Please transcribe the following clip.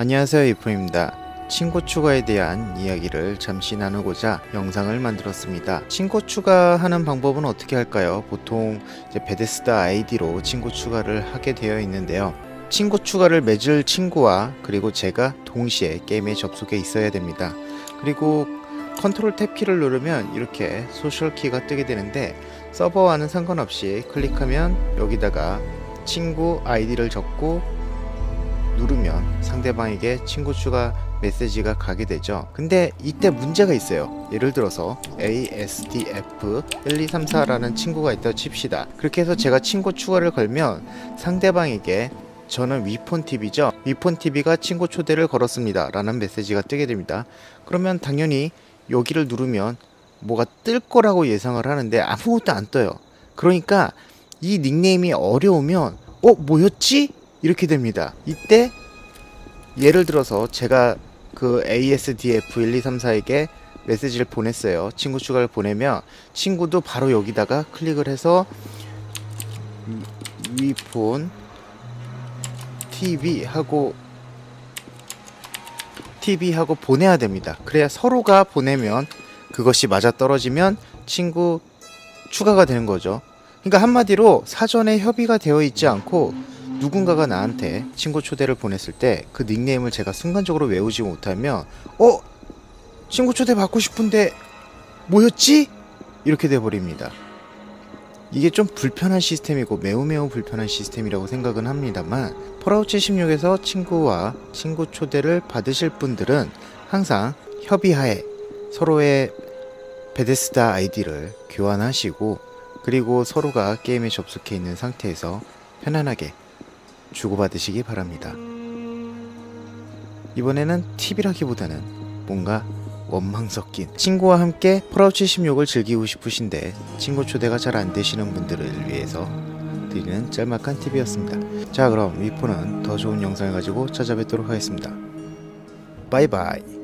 안녕하세요 이프입니다. 친구 추가에 대한 이야기를 잠시 나누고자 영상을 만들었습니다. 친구 추가하는 방법은 어떻게 할까요? 보통 베데스다 아이디로 친구 추가를 하게 되어 있는데요. 친구 추가를 맺을 친구와 그리고 제가 동시에 게임에 접속해 있어야 됩니다. 그리고 컨트롤 탭 키를 누르면 이렇게 소셜 키가 뜨게 되는데 서버와는 상관없이 클릭하면 여기다가 친구 아이디를 적고 누르면 상대방에게 친구 추가 메시지가 가게 되죠. 근데 이때 문제가 있어요. 예를 들어서 ASDF1234라는 친구가 있다고 칩시다. 그렇게 해서 제가 친구 추가를 걸면 상대방에게 저는 위폰 TV죠. 위폰 TV가 친구 초대를 걸었습니다. 라는 메시지가 뜨게 됩니다. 그러면 당연히 여기를 누르면 뭐가 뜰 거라고 예상을 하는데 아무것도 안 떠요. 그러니까 이 닉네임이 어려우면 어 뭐였지? 이렇게 됩니다. 이때 예를 들어서 제가 그 ASDF1234에게 메시지를 보냈어요. 친구 추가를 보내면 친구도 바로 여기다가 클릭을 해서 위- 위폰 TV 하고 TV 하고 보내야 됩니다. 그래야 서로가 보내면 그것이 맞아 떨어지면 친구 추가가 되는 거죠. 그러니까 한마디로 사전에 협의가 되어 있지 않고 누군가가 나한테 친구 초대를 보냈을 때 그 닉네임을 제가 순간적으로 외우지 못하면 어 친구 초대 받고 싶은데 뭐였지 이렇게 돼 버립니다. 이게 좀 불편한 시스템이고 매우 매우 불편한 시스템이라고 생각은 합니다만 폴아웃 76에서 친구와 친구 초대를 받으실 분들은 항상 협의하에 서로의 베데스다 아이디를 교환하시고 그리고 서로가 게임에 접속해 있는 상태에서 편안하게 주고받으시기 바랍니다. 이번에는 팁이라기보다는 뭔가 원망 섞인 친구와 함께 폴아웃 76을 즐기고 싶으신데 친구 초대가 잘 안 되시는 분들을 위해서 드리는 짤막한 팁이었습니다. 자 그럼 위포는 더 좋은 영상을 가지고 찾아뵙도록 하겠습니다. 바이바이